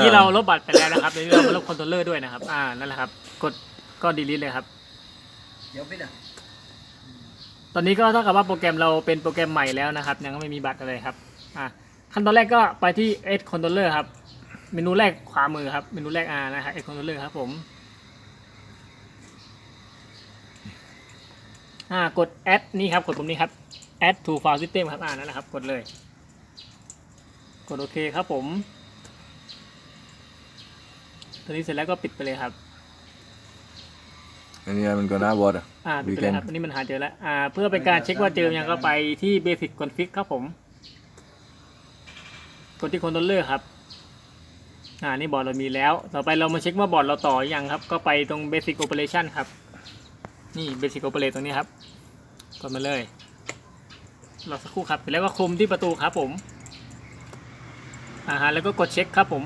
ที่เราลบบัตรไปแล้วนะครับเดี๋ยวนี้เรามาลบคอนโทรลเลอร์ด้วยนะครับ อ่า นั่นแหละครับ กดก็ดีลิทเลยครับ เดี๋ยวไปนะตอนนี้ก็เท่ากับว่าโปรแกรมเราเป็นโปรแกรมใหม่แล้วนะครับ ยังไม่มีบัตรอะไรครับ อ่าขั้นตอนแรกก็ไปที่ Edge Controller ครับ เมนูแรกขวามือครับ เมนูแรกอ่านะครับ Edge Controller ครับผม อ่า กด add นี่ครับ กดปุ่มนี้ครับ add to file system ครับ อ่า นั่นแหละครับ กดเลย กดโอเคครับผม ตอนนี้เสร็จแล้วก็ปิดไปเลยครับ อันนี้มันก็น่าบอดอะ อ่าปิดไปเลยครับอันนี้มันหาเจอแล้ว อ่า เพื่อเป็นการเช็คว่าเจอยังก็ไปที่ basic config ครับผม กดที่ controller ครับ อ่า นี่บอร์ดเรามีแล้ว ต่อไปเรามาเช็คว่าบอร์ดเราต่อยังครับ ก็ไปตรง basic operation ครับ นี่ basic operation ตรงนี้ครับ กดมาเลยรอสักครู่ครับเสร็จแล้วก็คลุมที่ประตูครับผม อ่าฮะแล้วก็กดเช็คครับผม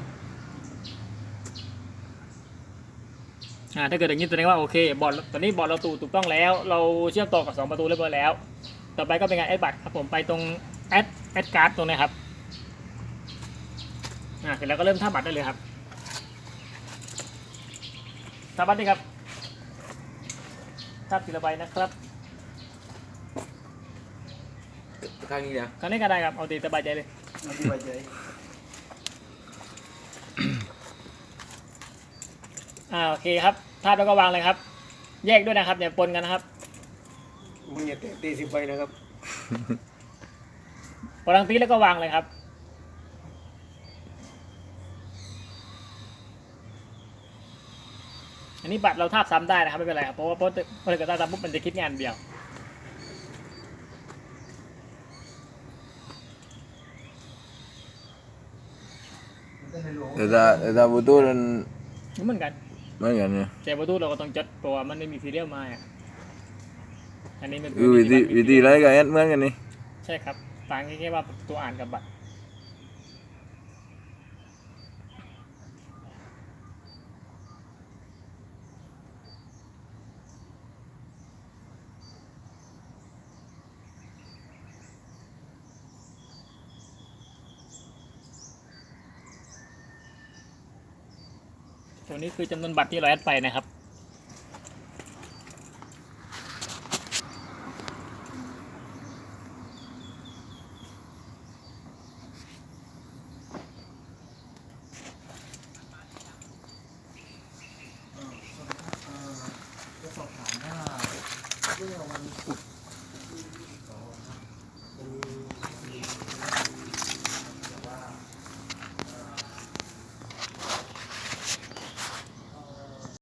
อ่าถ้าเกิดอย่างนี้แสดงว่าโอเคบอร์ดตอนนี้บอร์ดเราตูถูกต้องแล้ว เราเชื่อมต่อกับ 2 ประตูเรียบร้อยแล้ว ต่อไปก็เป็นการแอดบัตรครับผมไปตรงแอดแอดการ์ดตรงนี้ครับอ่าเสร็จแล้วก็เริ่มท่าบัตรได้เลยครับท่าบัตรนี่ครับท่าทีละใบนะครับข้างนี้นะครั้งนี้ก็ได้ครับเอาตีสบายใจเลยมันดีไปเฉย อ่าโอเคครับท่าบแล้วก็วางเลยครับ แยกด้วยนะครับอย่าปนกันนะครับมึงอย่าเตะตีสิบใบนะครับพอลังตีแล้วก็วางเลยครับ อันนี้บัตรเราทาบซ้ำได้นะครับไม่เป็นไรครับเพราะว่าเพราะเพราะถ้าเกิดทาบซ้ำปุ๊บมันจะคิดงานเดียวแต่ถ้าแต่ถ้าบูตูมันนี่เหมือนกัน เหมือนกันเนี่ยแต่ประตูเราก็ต้องจดเพราะว่ามันไม่มีซีเรียลมาอะอันนี้มันคือวิธีวิธีไรกับแอดเหมือนกันนี่ใช่ครับต่างแค่ว่าตัวอ่านกับบัตร ตัวนี้คือจำนวนบัตรที่เราแอดไปนะครับ จะสอบถามว่าเมื่อวันศุกร์